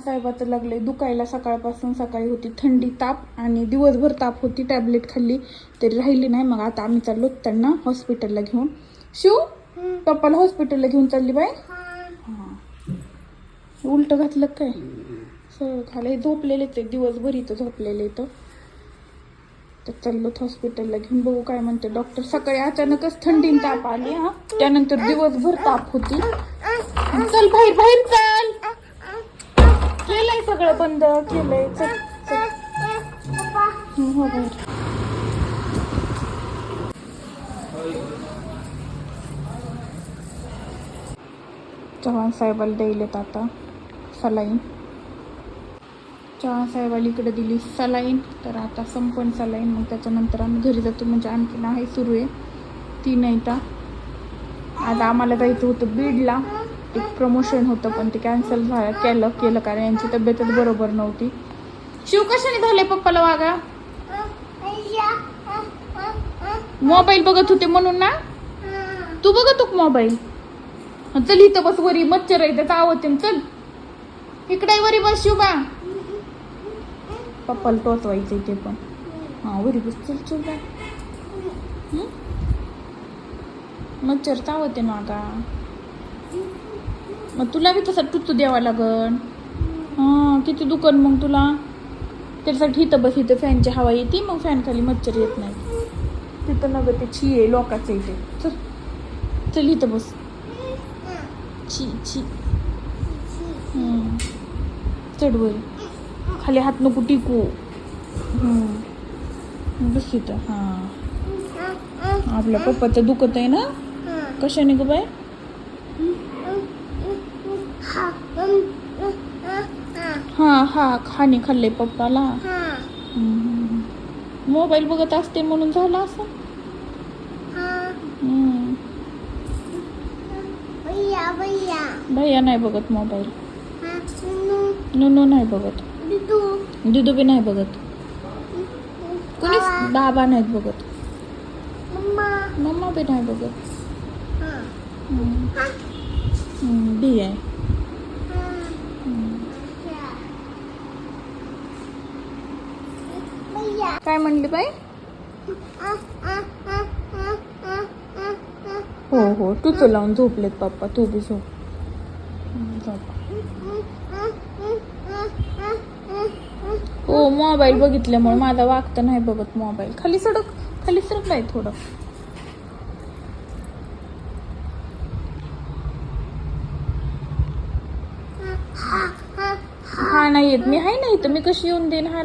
साहेबाचं लागलंय. दुखायला सकाळपासून सकाळी होती. थंडी ताप आणि दिवसभर ताप होती. टॅबलेट खाल्ली तरी राहिली नाही. मग आता आम्ही चाललो त्यांना हॉस्पिटलला घेऊन. शिव पप्पाला हॉस्पिटलला घेऊन चालली बाय उलट घातलं काय? सरळ खाली झोपलेले ते. दिवसभर इथं झोपलेले इथं. तर चाललो हॉस्पिटलला घेऊन. बघू काय म्हणते डॉक्टर. सकाळी अचानकच थंडीन ताप आली हा. त्यानंतर दिवसभर ताप होती. चल बाहेर बाहेर चल. सगळं बंद केलंय. चव्हाण साहेबाला द्यायलेत आता. सलाईन. चव्हाण साहेबाला इकडे दिली सलाईन. तर आता संपण सलाईन. मग त्याच्यानंतर आम्ही घरी जातो. म्हणजे आणखीन आहे सुरू आहे. ती नाही का आज आम्हाला जायचं होतं बीडला. एक प्रमोशन होतं पण ते कॅन्सल झालं केलं केलं कारण यांची तब्येतच बरोबर नव्हती. शिव कशाने झाले पप्पाला वागा? मोबाईल बघत होते म्हणून ना? तू बघत होक मोबाईल? चल इथं बस वरी मच्छर आहे त्याचा आवाज चल. इकडे वरी बस शिवबा. पप्पाला टोचवायचंय ते पण. हा वरी बस चल चल बाय मच्छर चावते ना आता. मग तुला बी तसा टुचू द्यावा लागन. हां किती दुकान मग तुला. त्याच्यासाठी इथं बस इथं फॅनची हवा येते मग फॅन खाली मच्छर येत नाही. तिथं नगं ते छी आहे लोकाचं इथे. चल चल इथं बस. छी छी चढ वर. खाली हात नको टिकू. बस इथं हां. आपल्या पप्पाचं दुखत आहे ना? कशाने गं बाय हा हा खाणे खाल्ले पप्पाला. मोबाईल बघत असते म्हणून झालं असं. भैया नाही बघत मोबाईल. नुनू नाही बघत. दिदू बी नाही बघत. कुणीच? बाबा नाहीत बघत. मम्मा बी नाही बघत. बी आहे. काय म्हणली बाई? हो हो तूच लावून झोपलेत पप्पा तू बी झोप. हो मोबाईल बघितल्यामुळे माझा वागत नाही बघत मोबाईल खाली सडक खाली सरक आहे थोडं. हा नाही येत. मी आहे नाही तर मी कशी येऊन देईन? हा